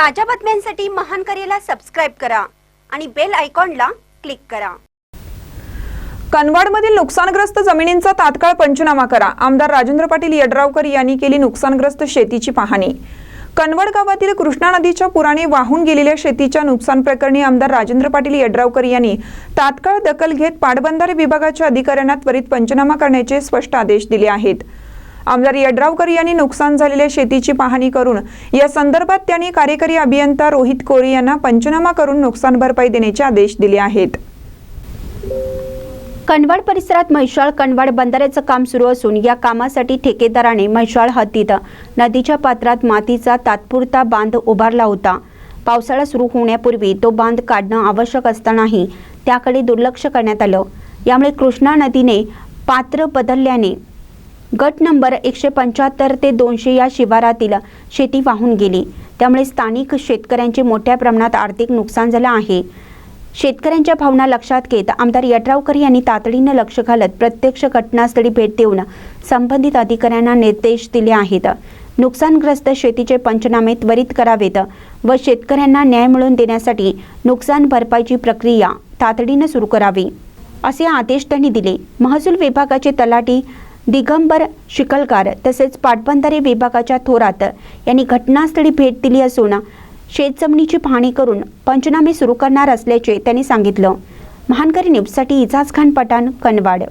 ताज्या बातम्यांसाठी महान करेला सबस्क्राईब करा आणि बेल आयकॉनला क्लिक करा. कनवाडमधील नुकसानग्रस्त जमिनींचा तात्काळ पंचनामा करा. आमदार राजेंद्र पाटील यड्रावकर यांनी केली नुकसानग्रस्त शेतीची पाहणी. कनवड गावातील कृष्णा नदीच्या पुराने वाहून गेलेल्या शेतीच्या नुकसान प्रकरणी आमदार राजेंद्र पाटील यड्रावकर यांनी तात्काळ दखल घेत पाटबंधारे विभागाच्या अधिकाऱ्यांना त्वरित पंचनामा करण्याचे स्पष्ट आदेश दिले आहेत. आमदार यड्रावकर यांनी नुकसान झालेल्या शेतीची पाहणी करून या संदर्भात त्यांनी कार्यकारी अभियंता रोहित कोरी यांना पंचनामा करून नुकसान भरपाई देण्याचे आदेश दिले आहेत. कनवाड परिसरात म्हैसाळ कनवाड बंधाऱ्याचं काम सुरू असून या कामासाठी ठेकेदाराने म्हैसाळ हद्दीत नदीच्या पात्रात मातीचा तात्पुरता बांध उभारला होता. पावसाळा सुरू होण्यापूर्वी तो बांध काढणं आवश्यक असतानाही त्याकडे दुर्लक्ष करण्यात आलं. यामुळे कृष्णा नदीने पात्र बदलल्याने गट नंबर एकशे पंच्याहत्तर ते दोनशे या शिवारातील शेती वाहून गेली. त्यामुळे स्थानिक शेतकऱ्यांचे मोठ्या प्रमाणात आर्थिक नुकसान झालं आहे. शेतकऱ्यांच्या भावना लक्षात घेत आमदार यड्रावकर यांनी तातडीनं लक्ष घालत प्रत्यक्ष घटनास्थळी भेट देऊन संबंधित अधिकाऱ्यांना निर्देश दिले आहेत. नुकसानग्रस्त शेतीचे पंचनामे त्वरित करावेत व शेतकऱ्यांना न्याय मिळवून देण्यासाठी नुकसान भरपाईची प्रक्रिया तातडीनं सुरू करावी. असे आदेश त्यांनी दिले. महसूल विभागाचे तलाठी दिगंबर शिकलकार तसेच पाटबंधारे विभागाच्या थोरात यांनी घटनास्थळी भेट दिली असून शेतजमिनीची पाहणी करून पंचनामे सुरू करणार असल्याचे त्यांनी सांगितलं. महानकरी न्यूजसाठी इजाज खान पठाण कनवाड.